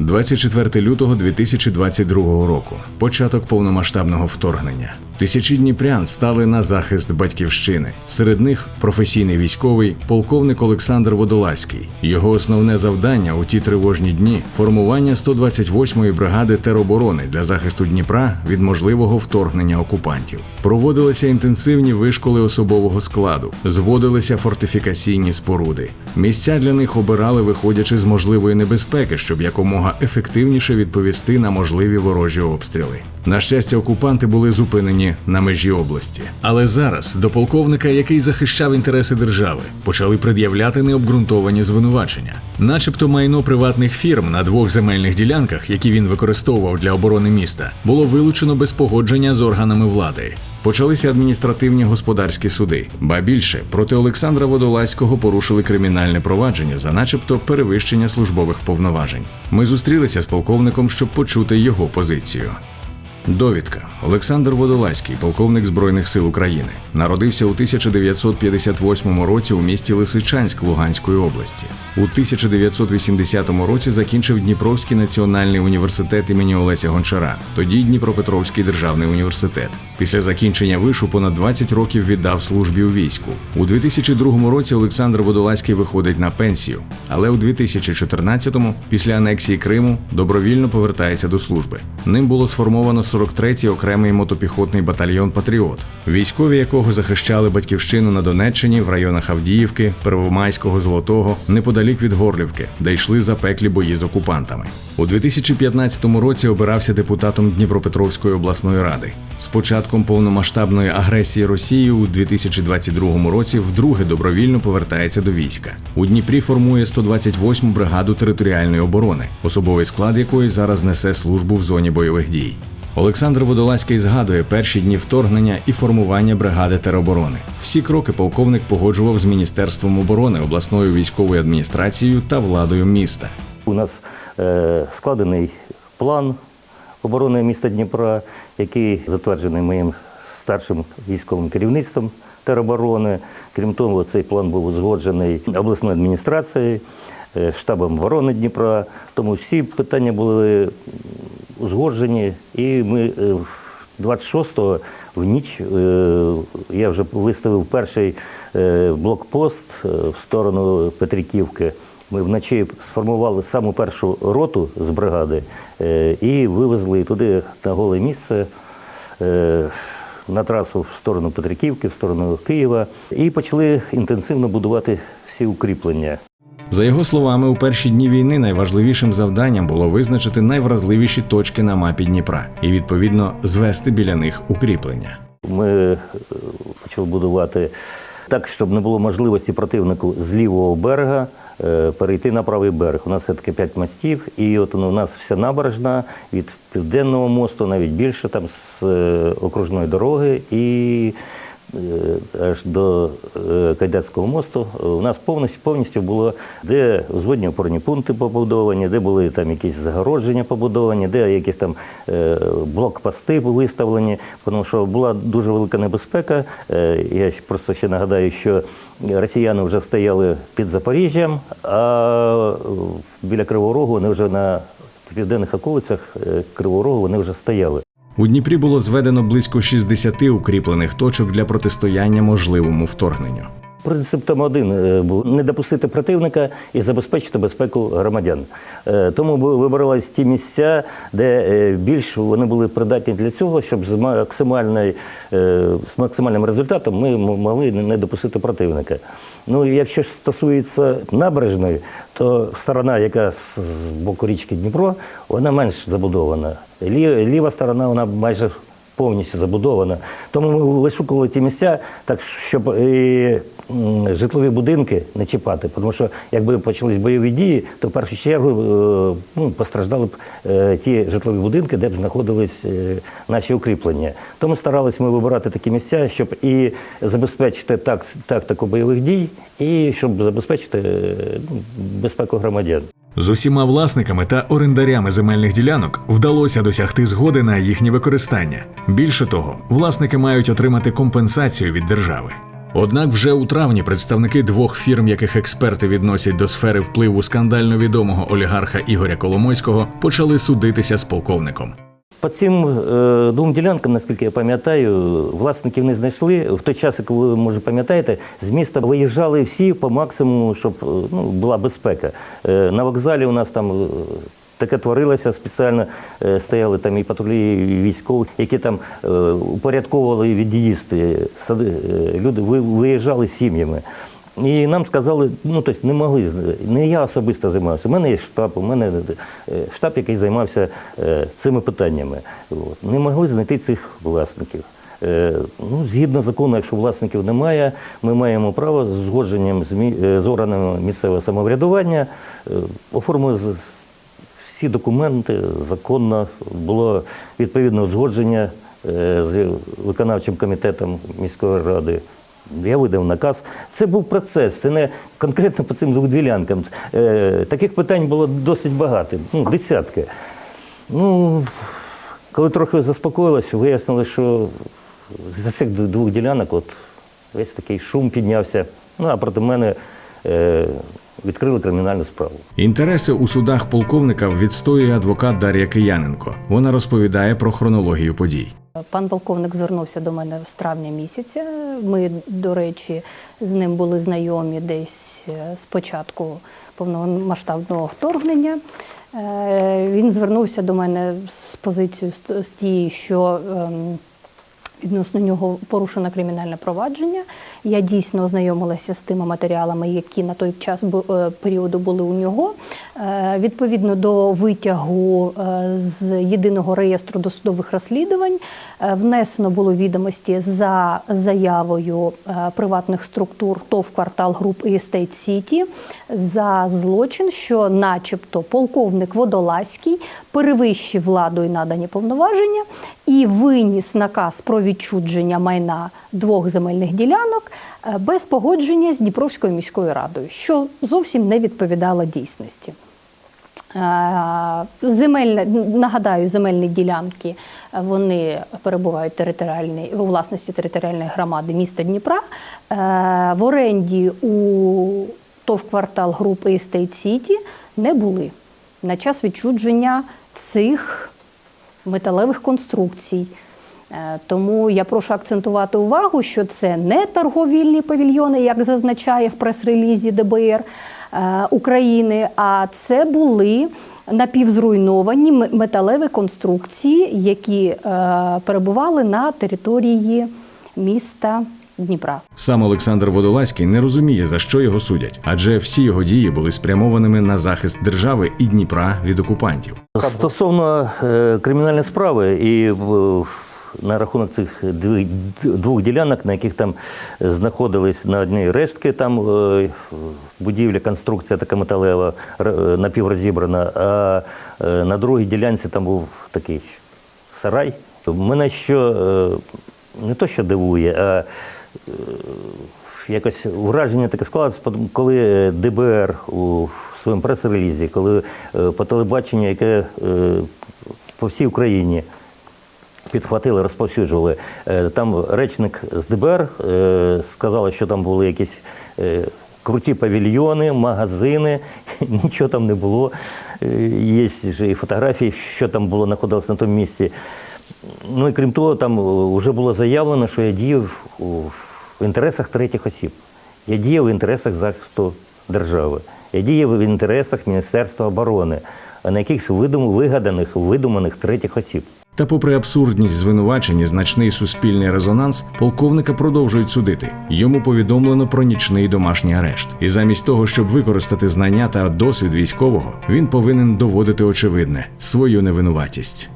24 лютого 2022 року. Початок повномасштабного вторгнення. Тисячі дніпрян стали на захист батьківщини. Серед них професійний військовий полковник Олександр Водолазький. Його основне завдання у ті тривожні дні формування 128-ї бригади тероборони для захисту Дніпра від можливого вторгнення окупантів. Проводилися інтенсивні вишколи особового складу, зводилися фортифікаційні споруди. Місця для них обирали, виходячи з можливої небезпеки, щоб якомога ефективніше відповісти на можливі ворожі обстріли. На щастя, окупанти були зупинені на межі області. Але зараз до полковника, який захищав інтереси держави, почали пред'являти необґрунтовані звинувачення, начебто майно приватних фірм на двох земельних ділянках, які він використовував для оборони міста, було вилучено без погодження з органами влади. Почалися адміністративні господарські суди. Ба більше проти Олександра Водолазького порушили кримінальне провадження за, начебто, перевищення службових повноважень. Ми зустрілися з полковником, щоб почути його позицію. Довідка Олександр Водолазький, полковник Збройних сил України, народився у 1958 році у місті Лисичанськ Луганської області. У 1980 році закінчив Дніпровський національний університет імені Олеся Гончара, тоді Дніпропетровський державний університет. Після закінчення вишу понад 20 років віддав службі у війську. У 2002 році Олександр Водолазький виходить на пенсію, але у 2014-му, після анексії Криму, добровільно повертається до служби. Ним було сформовано 43-й окремий мотопіхотний батальйон Патріот, військові якого захищали батьківщину на Донеччині в районах Авдіївки, Первомайського, Золотого, неподалік від Горлівки, де йшли запеклі бої з окупантами. У 2015 році обирався депутатом Дніпропетровської обласної ради. З початком повномасштабної агресії Росії у 2022 році вдруге добровільно повертається до війська. У Дніпрі формує 128-му бригаду територіальної оборони, особовий склад якої зараз несе службу в зоні бойових дій. Олександр Водолазький згадує перші дні вторгнення і формування бригади тероборони. Всі кроки полковник погоджував з Міністерством оборони, обласною військовою адміністрацією та владою міста. У нас е, складений план оборони міста Дніпра, який затверджений моїм старшим військовим керівництвом тероборони. Крім того, цей план був узгоджений обласною адміністрацією, е, штабом оборони Дніпра. Тому всі питання були узгоджені, і ми е, 26-го в ніч е, я вже виставив перший е, блокпост е, в сторону Петриківки. Ми вночі сформували саму першу роту з бригади е, і вивезли туди на голе місце е, на трасу в сторону Петриківки, в сторону Києва, і почали інтенсивно будувати всі укріплення. За його словами, у перші дні війни найважливішим завданням було визначити найвразливіші точки на мапі Дніпра і відповідно звести біля них укріплення. Ми е, почали будувати так, щоб не було можливості противнику з лівого берега е, перейти на правий берег. У нас все-таки п'ять мостів, і от у нас вся набережна від південного мосту, навіть більше там з е, окружної дороги і аж до е, Кайдацького мосту е, у нас повністю повністю було де взводні опорні пункти побудовані, де були там якісь загородження побудовані, де якісь там е, блокпости виставлені, тому що була дуже велика небезпека. Е, я просто ще нагадаю, що росіяни вже стояли під Запоріжжям, а е, біля Кривого Рогу вони вже на південних околицях е, Кривого Рогу вони вже стояли. У Дніпрі було зведено близько 60 укріплених точок для протистояння можливому вторгненню. Принцип там один е, був не допустити противника і забезпечити безпеку громадян. Е, Тому ви- вибирались ті місця, де е, більш вони були придатні для цього, щоб з максимальною, з максимальним результатом ми могли не допустити противника. Ну, якщо стосується набережної, то сторона, яка з боку річки Дніпро, вона менш забудована. Ліва сторона вона майже повністю забудована. Тому ми вишукували ті місця, так щоб житлові будинки не чіпати. Тому що якби почались бойові дії, то в першу чергу е, ну, постраждали б е, ті житлові будинки, де б знаходились е, наші укріплення. Тому старалися ми вибирати такі місця, щоб і забезпечити так, тактику бойових дій, і щоб забезпечити е, безпеку громадян. З усіма власниками та орендарями земельних ділянок вдалося досягти згоди на їхнє використання. Більше того, власники мають отримати компенсацію від держави. Однак вже у травні представники двох фірм, яких експерти відносять до сфери впливу скандально відомого олігарха Ігоря Коломойського, почали судитися з полковником. По цим е, двом ділянкам, наскільки я пам'ятаю, власників не знайшли. В той час, як ви може пам'ятаєте, з міста виїжджали всі по максимуму, щоб е, ну, була безпека. Е, на вокзалі у нас там е, таке творилося спеціально. Е, стояли там і патрулі і військові, які там е, упорядковували від'їзд. Е, Люди виїжджали з сім'ями. І нам сказали, ну тобто не могли, не я особисто займався. У мене є штаб, у мене штаб, який займався цими питаннями. Не могли знайти цих власників. Ну, згідно закону, якщо власників немає, ми маємо право з згодженням з, органами місцевого самоврядування оформили з- всі документи законно, було відповідне узгодження е, з виконавчим комітетом міської ради. Я видав наказ. Це був процес, це не конкретно по цим двох ділянкам. Е, Таких питань було досить багато, ну, десятки. Ну, коли трохи заспокоїлося, вияснилося, що за цих двох ділянок от весь такий шум піднявся. Ну, а проти мене е, відкрили кримінальну справу. Інтереси у судах полковника відстоює адвокат Дар'я Кияненко. Вона розповідає про хронологію подій. Пан полковник звернувся до мене з травня місяця. Ми, до речі, з ним були знайомі десь е, з початку повномасштабного вторгнення. Е, Він звернувся до мене з позицією з- з тією, що ем, Відносно нього порушено кримінальне провадження. Я дійсно ознайомилася з тими матеріалами, які на той час е, періоду були у нього. Е, Відповідно до витягу е, з єдиного реєстру досудових розслідувань внесено було відомості за заявою приватних структур ТОВ квартал груп і Естейт Сіті за злочин, що, начебто, полковник Водолазький перевищив владу і надані повноваження і виніс наказ про відчудження майна двох земельних ділянок е, без погодження з Дніпровською міською радою, що зовсім не відповідало дійсності. Е, Земельне, нагадаю, земельні ділянки е, вони перебувають територіальні, у власності територіальної громади міста Дніпра. В оренді у ТОВ квартал групи Estate Сіті не були на час відчудження цих металевих конструкцій. Е, Тому я прошу акцентувати увагу, що це не торговільні павільйони, як зазначає в прес-релізі ДБР е, України, а це були напівзруйновані металеві конструкції, які е, перебували на території міста Дніпра. Сам Олександр Водолазький не розуміє, за що його судять, адже всі його дії були спрямованими на захист держави і Дніпра від окупантів. Стосовно е, кримінальної справи і на рахунок цих двох ділянок, на яких там знаходились на одній рештки, там е, будівля, конструкція така металева, е, напіврозібрана, а е, на другій ділянці там був такий сарай. Мене що не то, що дивує, а якось враження таке склалося, коли ДБР у своєму прес-релізі, коли по телебаченню, яке по всій Україні підхватили, розповсюджували. Е, Там речник з ДБР е, сказали, що там були якісь е, круті павільйони, магазини, нічого там не було. Є ж і фотографії, що там було, знаходилося на тому місці. Ну і крім того, там вже було заявлено, що я діяв в інтересах третіх осіб. Я діяв в інтересах захисту держави. Я діяв в інтересах Міністерства оборони, на якихось вигаданих, видуманих третіх осіб. Та, попри абсурдність звинувачень значний суспільний резонанс, полковника продовжують судити. Йому повідомлено про нічний домашній арешт. І замість того, щоб використати знання та досвід військового, він повинен доводити очевидне свою невинуватість.